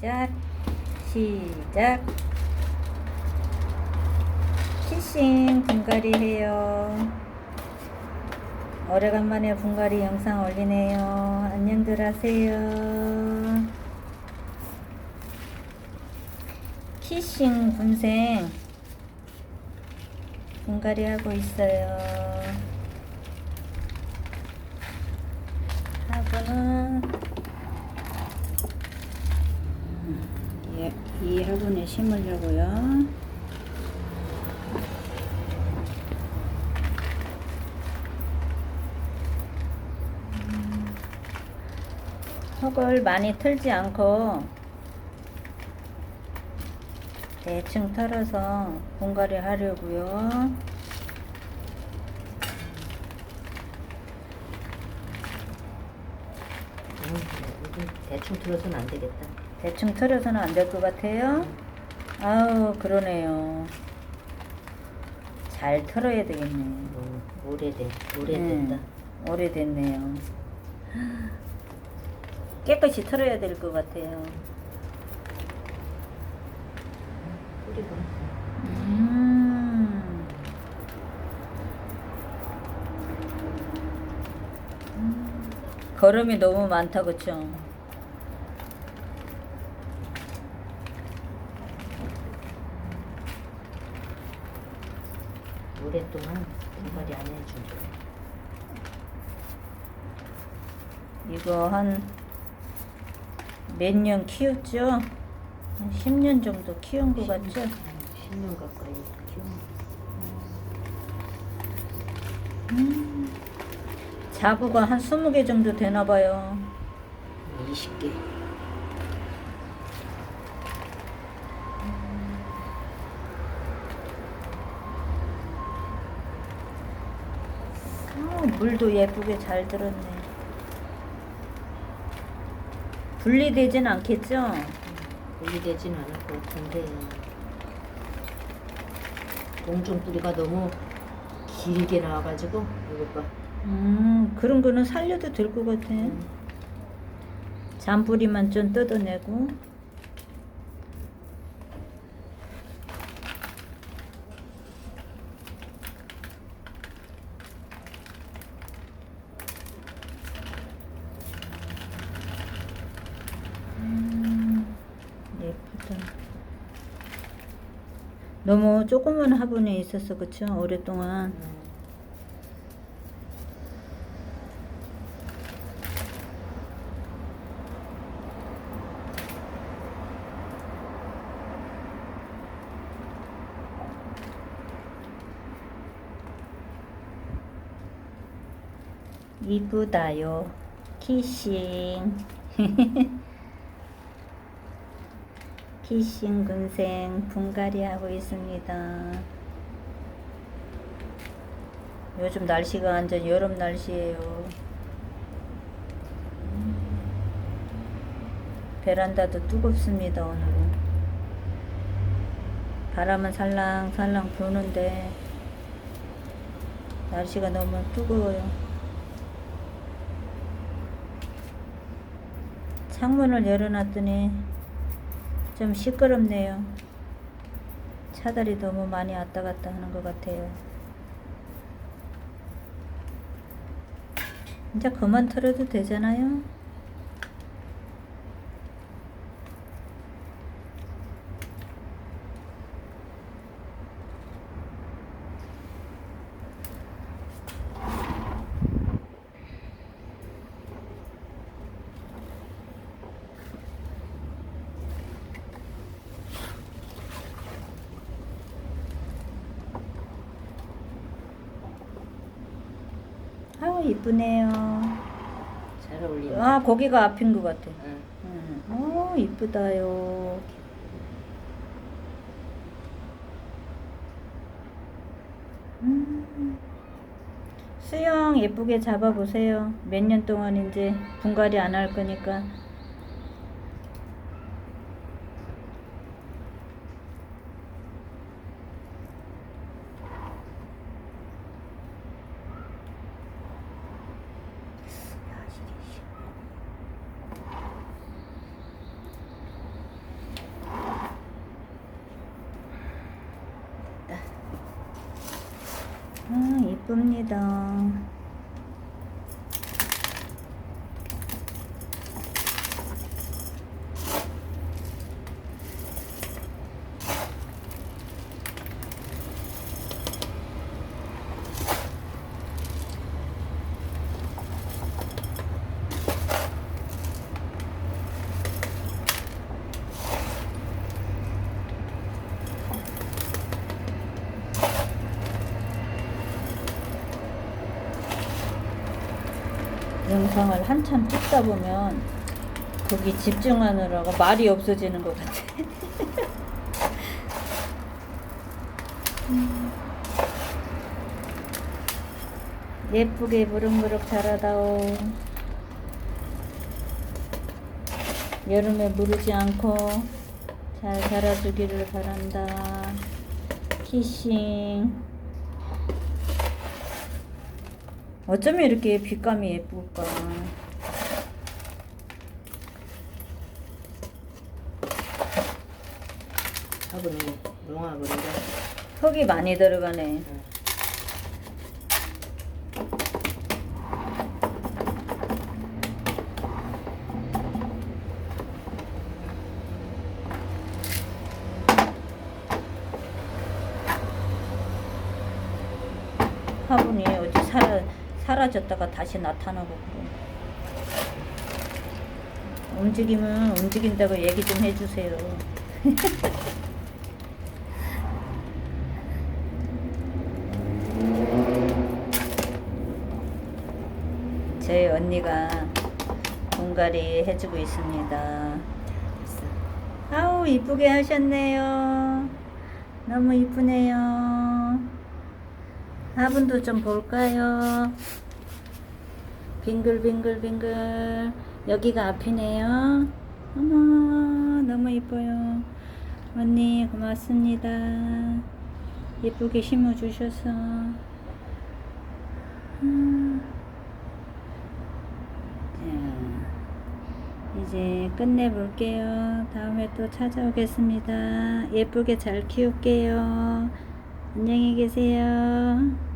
시작. 시작. 키싱 분갈이 해요. 오래간만에 분갈이 영상 올리네요. 안녕들 하세요. 키싱 군생. 분갈이 하고 있어요 화분은 예, 이 화분에 심으려고요. 음, 흙을 많이 틀지 않고 대충 털어서 분갈이 하려고요. 음, 대충 들어서는 안 되겠다. 대충 털어서는 안 될 것 같아요. 아우 그러네요. 잘 털어야 되겠네. 음, 오래돼, 오래됐다. 음, 오래됐네요. 깨끗이 털어야 될 것 같아요. 뿌리고. 음. 걸음이 너무 많다 그쵸? 오랫동안 분갈이 안 해주죠. 이거 한 몇 년 키웠죠? 한 10년 정도 키운 것 같죠? 10년 가까이 키운. 음. 자부가 한 20개 정도 되나 봐요. 20개. 아, 물도 예쁘게 잘 들었네. 분리되진 않겠죠? 분리되진 않을 것 같은데. 동전 뿌리가 너무 길게 나와가지고 이거 봐. 음, 그런 거는 살려도 될 것 같아. 음, 잔뿌리만 좀 뜯어내고. 음, 예쁘다. 너무 조그만 화분에 있었어, 그쵸? 오랫동안. 음. 이쁘다요. 키싱. 키싱 군생 분갈이 하고 있습니다. 요즘 날씨가 완전 여름 날씨예요. 베란다도 뜨겁습니다, 오늘은. 바람은 살랑살랑 부는데 날씨가 너무 뜨거워요. 창문을 열어놨더니 좀 시끄럽네요. 차들이 너무 많이 왔다 갔다 하는 것 같아요. 이제 그만 털어도 되잖아요. 이쁘네요. 잘 어울리네. 아 거기가 앞인 것 같아. 응. 음. 어 이쁘다요. 음. 수영 예쁘게 잡아보세요. 몇 년 동안 이제 분갈이 안 할 거니까. 예쁩니다. 영상을 한참 찍다 보면 거기 집중하느라고 말이 없어지는 것 같아. 음. 예쁘게 무럭무럭 자라다오. 여름에 무르지 않고 잘 자라주기를 바란다. 키싱. 어쩌면 이렇게 빛감이 예쁠까? 하고는 농아버리가 흙이 많이 들어가네. 화분이 사라졌다가 다시 나타나고 그래. 움직이면 움직인다고 얘기 좀 해주세요. 저희 언니가 분갈이 해주고 있습니다. 아우 이쁘게 하셨네요. 너무 이쁘네요. 화분도 좀 볼까요? 빙글빙글빙글 여기가 앞이네요. 어머 너무 이뻐요. 언니 고맙습니다. 예쁘게 심어주셔서. 음. 자, 이제 끝내볼게요. 다음에 또 찾아오겠습니다. 예쁘게 잘 키울게요. 안녕히 계세요.